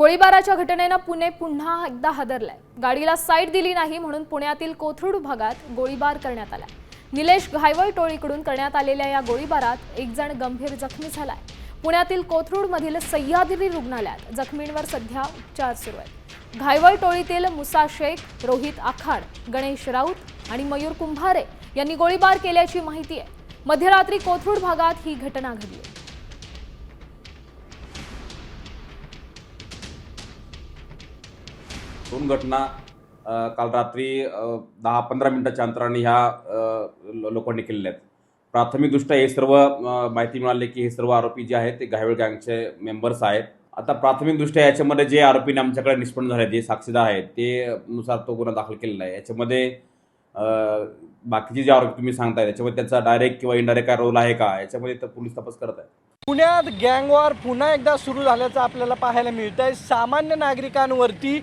गोळीबाराच्या घटनेनं पुणे पुन्हा एकदा हादरलाय. गाडीला साईड दिली नाही म्हणून पुण्यातील कोथरूड भागात गोळीबार करण्यात आला निलेश घायवळ टोळीकडून करण्यात आलेल्या या गोळीबारात एक जण गंभीर जखमी झालाय. पुण्यातील कोथरूडमधील सह्याद्री रुग्णालयात जखमींवर सध्या उपचार सुरू आहेत. घायवळ टोळीतील मुसा शेख रोहित आखाड गणेश राऊत आणि मयूर कुंभारे यांनी गोळीबार केल्याची माहिती आहे. मध्यरात्री कोथरूड भागात ही घटना घडली दोन घटना काल रात्री दहा पंधरा मिनटाच्या अंतराने ह्या लोकांनी केलेल्या आहेत प्राथमिकदृष्ट्या हे सर्व माहिती मिळाली की हे सर्व आरोपी जे आहेत ते घायवळ गँगचे मेंबर्स आहेत. आता प्राथमिकदृष्ट्या याच्यामध्ये जे आरोपीने आमच्याकडे निष्पन्न झाले जे साक्षीदार आहेत ते नुसार तो गुन्हा दाखल केलेला आहे. याच्यामध्ये बाकीचे जे आरोपी तुम्ही सांगताय त्याच्यामध्ये त्याचा डायरेक्ट किंवा इनडायरेक्ट काय रोल आहे का? याच्यामध्ये तर पोलीस तपास करत आहे पुण्यात गँगवार पुन्हा एकदा सुरू झाल्याचं आपल्याला पाहायला मिळत आहे सामान्य नागरिकांवरती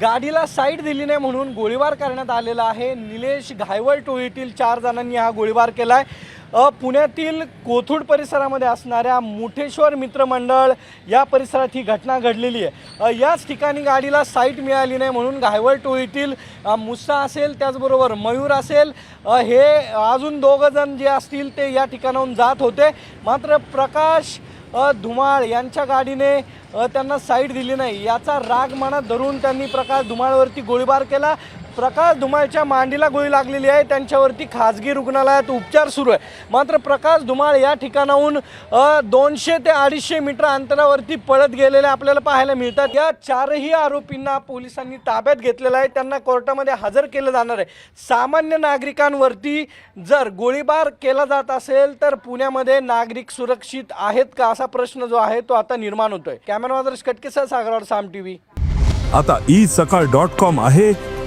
गाडीला साईड दिली नाही म्हणून गोळीबार करण्यात आलेला आहे. निलेश घायवळ टोळीतील चार जणांनी हा गोळीबार केला आहे पुण्यातील कोथुड परिसरामध्ये असणाऱ्या मुठेश्वर मित्रमंडळ या परिसरात ही घटना घडलेली आहे. याच ठिकाणी गाडीला साईट मिळाली नाही म्हणून घायवळ टोळीतील मुस्सा असेल त्याचबरोबर मयूर असेल हे अजून दोघं जण जे असतील ते या ठिकाणाहून जात होते. मात्र प्रकाश धुमाळ यांच्या गाडीने त्यांना साईड दिली नाही. याचा राग मनात धरून त्यांनी प्रकाश धुमाळवरती गोळीबार केला. प्रकाश धुमाळच्या मांडीला गोळी लागलेली आहे. त्यांच्यावरती खाजगी रुग्णालयात उपचार सुरू आहे. मात्र प्रकाश धुमाळ या ठिकाणाहून दोनशे ते अडीचशे मीटर अंतरावरती पळत गेलेले आपल्याला पाहायला मिळतात. या चारही आरोपींना पोलिसांनी ताब्यात घेतलेलं आहे. त्यांना कोर्टामध्ये हजर केलं जाणार आहे. सामान्य नागरिकांवरती जर गोळीबार केला जात असेल तर पुण्यामध्ये नागरिक सुरक्षित आहेत का असा प्रश्न जो आहे तो आता निर्माण होतोय. कॅमेरा मात्र कटकेसह सागरावर साम टीव्ही आता ई सकाळ डॉट कॉम आहे.